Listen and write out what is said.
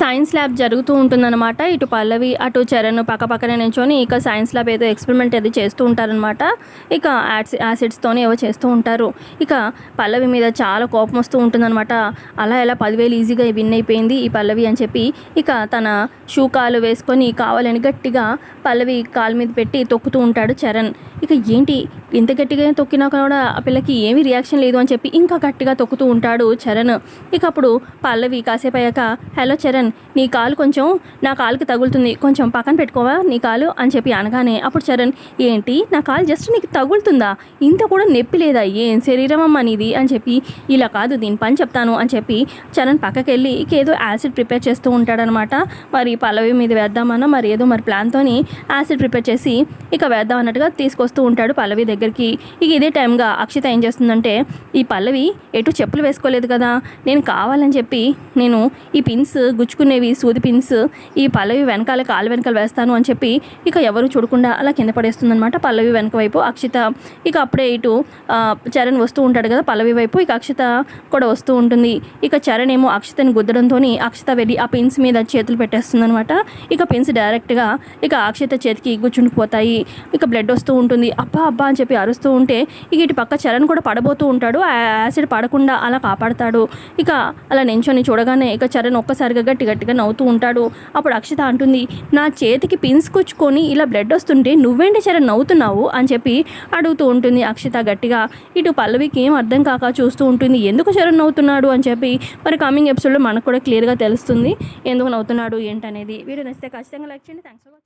Science lab జరుగుతూ ఉంటుందన్నమాట. ఇటు పల్లవి అటు చరణ్ పక్క పక్కనే నించొని ఇక సైన్స్ ల్యాబ్ ఏదో ఎక్స్పెరిమెంట్ అది చేస్తూ ఉంటారనమాట ఇక యాడ్స్ యాసిడ్స్తోనే ఏవో చేస్తూ ఉంటారు. ఇక పల్లవి మీద చాలా కోపం వస్తూ ఉంటుందన్నమాట. అలా ఎలా పదివేలు ఈజీగా విన్ అయిపోయింది ఈ పల్లవి అని చెప్పి ఇక తన షూ కాలు వేసుకొని కావాలని గట్టిగా పల్లవి కాలు మీద పెట్టి తొక్కుతూ ఉంటాడు చరణ్. ఇక ఏంటి ఇంత గట్టిగా తొక్కినా కూడా ఆ పిల్లకి ఏమీ రియాక్షన్ లేదు అని చెప్పి ఇంకా గట్టిగా తొక్కుతూ ఉంటాడు చరణ్. ఇక అప్పుడు పల్లవి కాసేపు అయ్యాక హలో చరణ్ నీ కాలు కొంచెం నా కాలుకి తగులుతుంది. కొంచెం పక్కన పెట్టుకోవా? నీ కాలు? అని చెప్పి అనగానే అప్పుడు చరణ్ ఏంటి? నా కాలు జస్ట్ నీకు తగులుతుందా? ఇంత కూడా నొప్పి లేదా? ఏం శరీరం అమ్మా నీది? అని చెప్పి ఇలా కాదు దీని పని చెప్తాను. అని చెప్పి చరణ్ పక్కకి వెళ్ళి ఏదో యాసిడ్ ప్రిపేర్ చేస్తూ ఉంటాడనమాట. మరి పల్లవి మీద వేద్దామన్నా మరి ఏదో మరి ప్లాన్తోని యాసిడ్ ప్రిపేర్ చేసి ఇక వేద్దాం అన్నట్టుగా తీసుకొస్తూ ఉంటాడు పల్లవి దగ్గర దగ్గరికి. ఇక ఇదే టైంగా అక్షిత ఏం చేస్తుందంటే ఈ పల్లవి ఎటు చెప్పులు వేసుకోలేదు కదా నేను కావాలని చెప్పి నేను ఈ పిన్స్ గుచ్చుకునేవి సూది పిన్స్ ఈ పల్లవి వెనకాల కాలు వెనకాల వేస్తాను అని చెప్పి ఇక ఎవరు చూడకుండా అలా కింద పడేస్తుందనమాట పల్లవి వెనక వైపు అక్షిత. ఇక అప్పుడే ఇటు ఆ, చరణ్ వస్తూ ఉంటాడు కదా పల్లవి వైపు ఇక అక్షిత కూడా వస్తూ ఉంటుంది. ఇక చరణ్ ఏమో అక్షితని గుద్దడంతో అక్షిత వెళ్ళి ఆ పిన్స్ మీద చేతులు పెట్టేస్తుందనమాట ఇక పిన్స్ డైరెక్ట్గా ఇక అక్షిత చేతికి గుచ్చుండిపోతాయి. ఇక బ్లడ్ వస్తూ ఉంటుంది. అబ్బా అబ్బా అని చెప్పి అరుస్తూ ఉంటే ఇక ఇటు పక్క చరణ్ కూడా పడబోతూ ఉంటాడు. ఆ యాసిడ్ పడకుండా అలా కాపాడతాడు. ఇక అలా నించొని చూడగానే ఇక చరణ్ ఒక్కసారిగా గట్టి గట్టిగా నవ్వుతూ ఉంటాడు. అప్పుడు అక్షిత అంటుంది నా చేతికి పిన్స్ కుచ్చుకొని ఇలా బ్లడ్ వస్తుంటే నువ్వేంటి చరణ్ నవ్వుతున్నావు? అని చెప్పి అడుగుతూ ఉంటుంది అక్షిత గట్టిగా. ఇటు పల్లవికి ఏం అర్థం కాక చూస్తూ ఉంటుంది ఎందుకు చరణ్ నవ్వుతున్నాడు? అని చెప్పి మరి కమింగ్ ఎపిసోడ్లో మనకు కూడా క్లియర్గా తెలుస్తుంది. ఎందుకు నవ్వుతున్నాడు ఏంటనేది. వీడియో నచ్చితే ఖచ్చితంగా లైక్ చేయండి. Thanks for watching